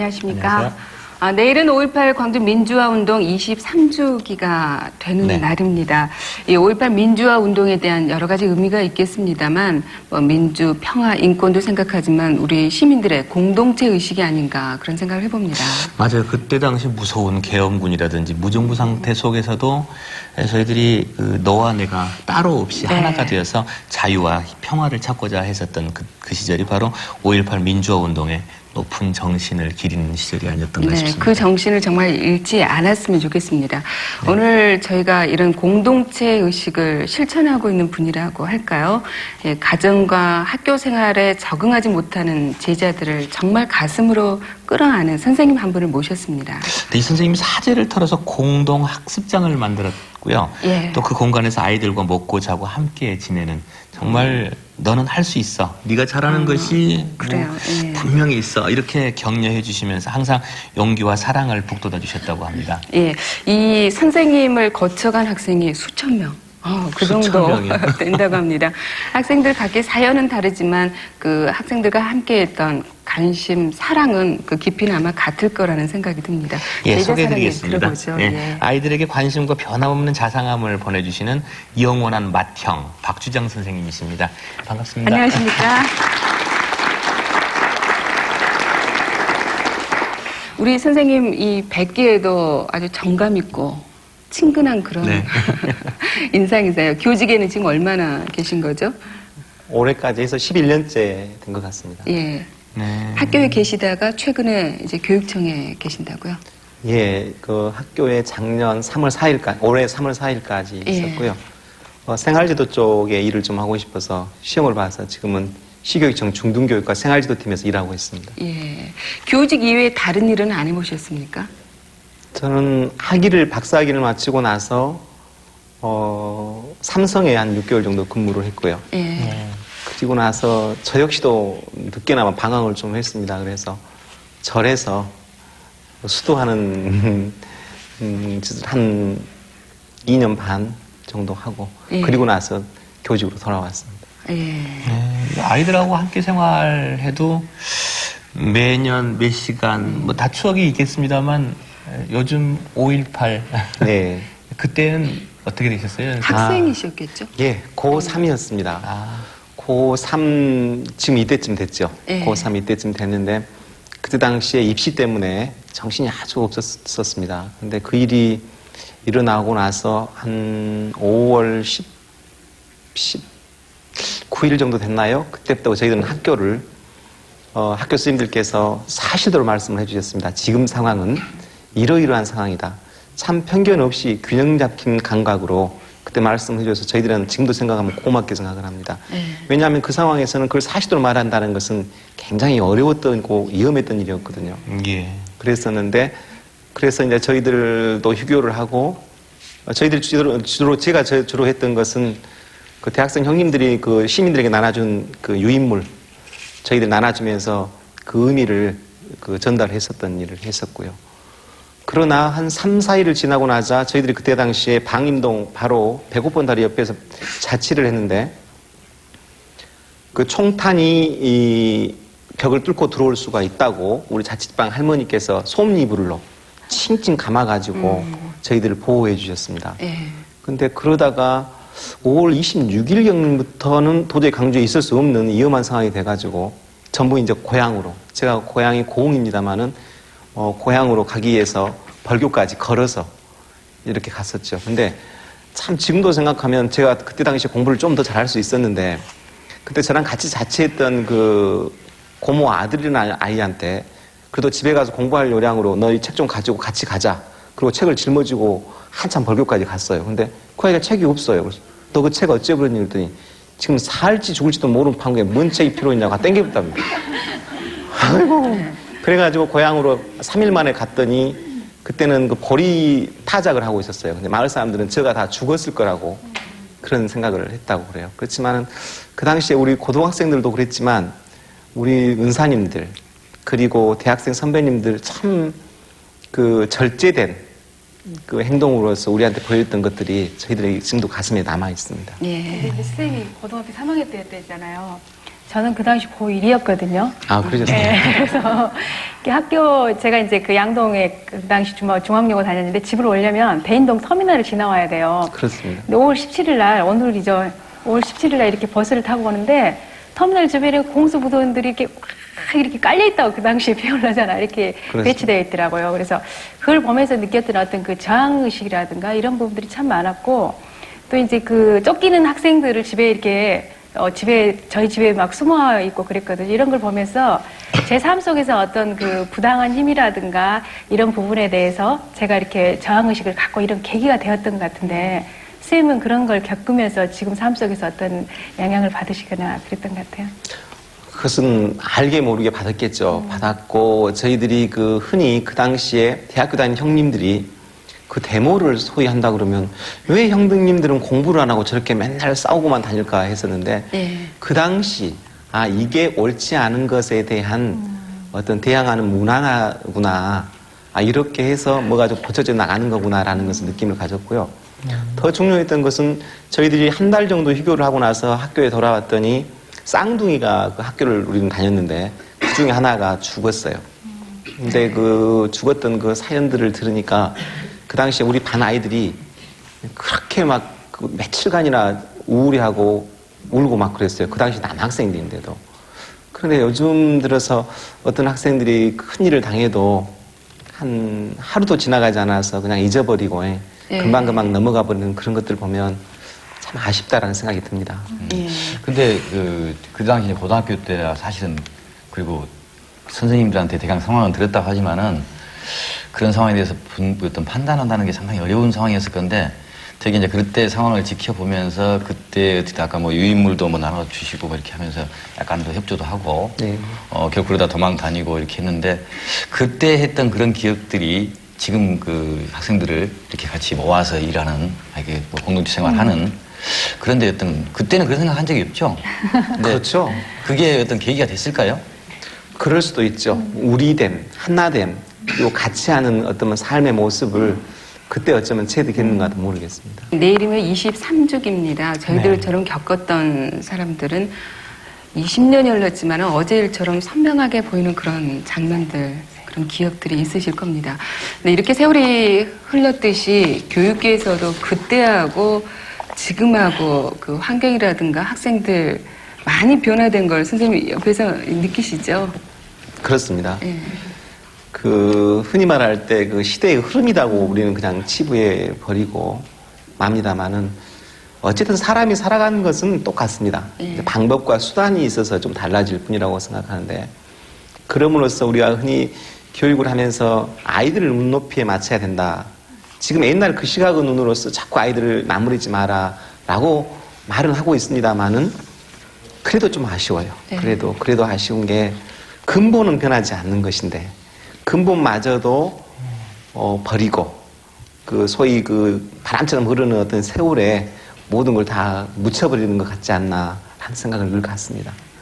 안녕하십니까. 안녕하세요. 아, 내일은 5.18 광주 민주화 운동 23주기가 되는 네. 날입니다. 이 5.18 민주화 운동에 대한 여러 가지 의미가 있겠습니다만, 뭐 민주, 평화, 인권도 생각하지만 우리 시민들의 공동체 의식이 아닌가 그런 생각을 해봅니다. 맞아요. 그때 당시 무서운 계엄군이라든지 무정부 상태 속에서도 저희들이 그 너와 내가 따로 없이 네. 하나가 되어서 자유와 평화를 찾고자 했었던 그, 그 시절이 바로 5.18 민주화 운동의 높은 정신을 기리는 시절이 아니었던가 네, 싶습니다. 그 정신을 정말 잃지 않았으면 좋겠습니다. 오늘 저희가 이런 공동체 의식을 실천하고 있는 분이라고 할까요? 예, 가정과 학교 생활에 적응하지 못하는 제자들을 정말 가슴으로 끌어안은 선생님 한 분을 모셨습니다. 네, 이 선생님이 사제를 털어서 공동 학습장을 만들었고요. 예. 또그 공간에서 아이들과 먹고 자고 함께 지내는 정말 너는 할 수 있어. 네가 잘하는 것이 뭐 음, 그래요. 예. 분명히 있어. 이렇게 격려해 주시면서 항상 용기와 사랑을 북돋아 주셨다고 합니다. 예, 이 선생님을 거쳐간 학생이 수천 명. 어, 그 수천 정도 명이요? 된다고 합니다. 학생들 각기 사연은 다르지만 그 학생들과 함께했던 관심, 사랑은 그 깊이는 아마 같을 거라는 생각이 듭니다. 예, 소개해드리겠습니다. 들어보죠. 예, 예. 아이들에게 관심과 변함없는 자상함을 보내주시는 영원한 맏형 박주장 선생님이십니다. 반갑습니다. 안녕하십니까. 우리 선생님 이 뵙기에도 아주 정감 있고 친근한 그런 네. 인상이세요. 교직에는 지금 얼마나 계신 거죠? 올해까지 해서 11년째 된 것 같습니다. 예. 네. 학교에 계시다가 최근에 이제 교육청에 계신다고요? 예, 그 학교에 작년 3월 4일까지, 올해 3월 4일까지 예. 있었고요. 어, 생활지도 쪽에 일을 좀 하고 싶어서 시험을 봐서 지금은 시교육청 중등교육과 생활지도 팀에서 일하고 있습니다. 예. 교직 이외에 다른 일은 안 해보셨습니까? 저는 학위를 박사학위를 마치고 나서 어, 삼성에 한 6개월 정도 근무를 했고요. 예. 네. 그리고 나서 저 역시도 늦게나마 방황을 좀 했습니다. 그래서 절에서 수도하는 음, 짓을 한 2년 반 정도 하고 예. 그리고 나서 교직으로 돌아왔습니다. 예. 네, 아이들하고 함께 생활해도 매년 몇 시간 뭐 다 추억이 있겠습니다만 요즘 5.18 네. 그때는 어떻게 되셨어요? 학생이셨겠죠? 예, 고3이었습니다. 아, 고3 지금 이때쯤 됐죠. 예. 고3 이때쯤 됐는데 그때 당시에 입시 때문에 정신이 아주 없었습니다. 근데 그 일이 일어나고 나서 한 5월 10, 19일 정도 됐나요? 그때부터 저희들은 학교를 어, 학교 스님들께서 사실대로 말씀을 해주셨습니다. 지금 상황은 이러이러한 상황이다. 참 편견 없이 균형 잡힌 감각으로 그때 말씀해 주셔서 저희들은 지금도 생각하면 고맙게 생각을 합니다. 네. 왜냐하면 그 상황에서는 그걸 사실대로 말한다는 것은 굉장히 어려웠던 고 위험했던 일이었거든요. 예. 그랬었는데 그래서 이제 저희들도 휴교를 하고 어, 저희들 주로, 주로 제가 저- 주로 했던 것은 그 대학생 형님들이 그 시민들에게 나눠준 그 유인물 저희들 나눠주면서 그 의미를 그 전달했었던 일을 했었고요. 그러나 한 3, 4일을 지나고 나자 저희들이 그때 당시에 방임동 바로 배고픈 다리 옆에서 자취를 했는데 그 총탄이 이 벽을 뚫고 들어올 수가 있다고 우리 자취방 할머니께서 솜니불로 칭칭 감아가지고 저희들을 보호해 주셨습니다. 예. 근데 그러다가 5월 26일경부터는 도저히 강주에 있을 수 없는 위험한 상황이 돼가지고 전부 이제 고향으로 제가 고향이 고흥입니다만은 어, 고향으로 가기 위해서 벌교까지 걸어서 이렇게 갔었죠. 근데 참 지금도 생각하면 제가 그때 당시 공부를 좀 더 잘할 수 있었는데 그때 저랑 같이 자취했던 그 고모 아들이나 아이한테 그래도 집에 가서 공부할 요량으로 너희 책 좀 가지고 같이 가자. 그리고 책을 짊어지고 한참 벌교까지 갔어요. 근데 그 아이가 책이 없어요. 그래서 너 그 책 어째 그러니 그랬더니 지금 살지 죽을지도 모르는 판국에 뭔 책이 필요 있냐고 땡겨붙답니다. 아이고. 그래가지고 고향으로 3일 만에 갔더니 그때는 그 보리 타작을 하고 있었어요. 근데 마을 사람들은 저가 다 죽었을 거라고 그런 생각을 했다고 그래요. 그렇지만은 그 당시에 우리 고등학생들도 그랬지만 우리 은사님들 그리고 대학생 선배님들 참 그 절제된 그 행동으로서 우리한테 보였던 것들이 저희들의 지금도 가슴에 남아 있습니다. 예. 근데 이제 선생님이 고등학교 3학년 때였잖아요. 저는 그 당시 고1이었거든요. 아, 그러셨어요? 네, 그래서 학교 제가 이제 그 양동에 그 당시 중학, 중학여고 다녔는데 집을 오려면 대인동 터미널을 지나와야 돼요. 그렇습니다. 근데 5월 17일 날 오늘이죠. 5월 17일 날 이렇게 버스를 타고 오는데 터미널 주변에 공수부도원들이 이렇게 막 이렇게 깔려 있다고 그 당시에 표현하잖아. 이렇게 그렇습니다. 배치되어 있더라고요. 그래서 그걸 보면서 느꼈던 어떤 그 저항 의식이라든가 이런 부분들이 참 많았고 또 이제 그 쫓기는 학생들을 집에 이렇게 어, 집에 저희 집에 막 숨어 있고 그랬거든요. 이런 걸 보면서 제 삶 속에서 어떤 그 부당한 힘이라든가 이런 부분에 대해서 제가 이렇게 저항 의식을 갖고 이런 계기가 되었던 것 같은데 선생님은 그런 걸 겪으면서 지금 삶 속에서 어떤 영향을 받으시거나 그랬던 것 같아요. 그것은 알게 모르게 받았겠죠. 받았고 저희들이 그 흔히 그 당시에 대학교 다닌 형님들이 그 데모를 소위 한다 그러면 왜 형님들은 공부를 안 하고 저렇게 맨날 싸우고만 다닐까 했었는데 예. 그 당시 아 이게 옳지 않은 것에 대한 어떤 대항하는 문화구나 아 이렇게 해서 뭐가 좀 고쳐져 나가는 거구나라는 것을 느낌을 가졌고요. 더 중요했던 것은 저희들이 한 달 정도 휴교를 하고 나서 학교에 돌아왔더니 쌍둥이가 그 학교를 우리는 다녔는데 그 중에 하나가 죽었어요. 근데 그 죽었던 그 사연들을 들으니까 그 당시에 우리 반 아이들이 그렇게 막그 며칠간이나 우울해하고 울고 막 그랬어요. 그 당시 남학생들인데도. 그런데 요즘 들어서 어떤 학생들이 큰 일을 당해도 한 하루도 지나가지 않아서 그냥 잊어버리고 예, 예. 금방금방 넘어가 버리는 그런 것들 보면 참 아쉽다라는 생각이 듭니다. 예. 근데 그, 그 당시 고등학교 때 사실은 그리고 선생님들한테 대강 상황은 들었다고 하지만은 그런 상황에 대해서 분, 어떤 판단한다는 게 상당히 어려운 상황이었을 건데 되게 이제 그때 상황을 지켜보면서 그때 어떻게 아까 뭐 유인물도 뭐 나눠주시고 뭐 이렇게 하면서 약간 더 협조도 하고 네. 어, 결국 그러다 도망 다니고 이렇게 했는데 그때 했던 그런 기억들이 지금 그 학생들을 이렇게 같이 모아서 일하는 아, 이게 뭐 공동체 생활하는 그런데 어떤 그때는 그런 생각 한 적이 없죠. 그렇죠. 그게 어떤 계기가 됐을까요? 그럴 수도 있죠. 우리됨, 하나됨, 그리고 같이 하는 어떤 삶의 모습을 그때 어쩌면 체득했는가도 모르겠습니다. 내일이면 23주기입니다. 저희들처럼 겪었던 사람들은 20년이 흘렀지만 어제 일처럼 선명하게 보이는 그런 장면들, 그런 기억들이 있으실 겁니다. 근데 이렇게 세월이 흘렀듯이 교육계에서도 그때하고 지금하고 그 환경이라든가 학생들 많이 변화된 걸 선생님 옆에서 느끼시죠? 그렇습니다. 예. 그 흔히 말할 때 그 시대의 흐름이라고 우리는 그냥 치부해 버리고 맙니다만은 어쨌든 사람이 살아가는 것은 똑같습니다. 예. 이제 방법과 수단이 있어서 좀 달라질 뿐이라고 생각하는데 그럼으로써 우리가 흔히 교육을 하면서 아이들을 눈높이에 맞춰야 된다. 지금 옛날 그 시각의 눈으로서 자꾸 아이들을 나무리지 마라 라고 말은 하고 있습니다만은 그래도 좀 아쉬워요. 네. 그래도 그래도 아쉬운 게 근본은 변하지 않는 것인데 근본마저도 어, 버리고 그 소위 그 바람처럼 흐르는 어떤 세월에 모든 걸 다 묻혀버리는 것 같지 않나 하는 생각을 늘 갖습니다.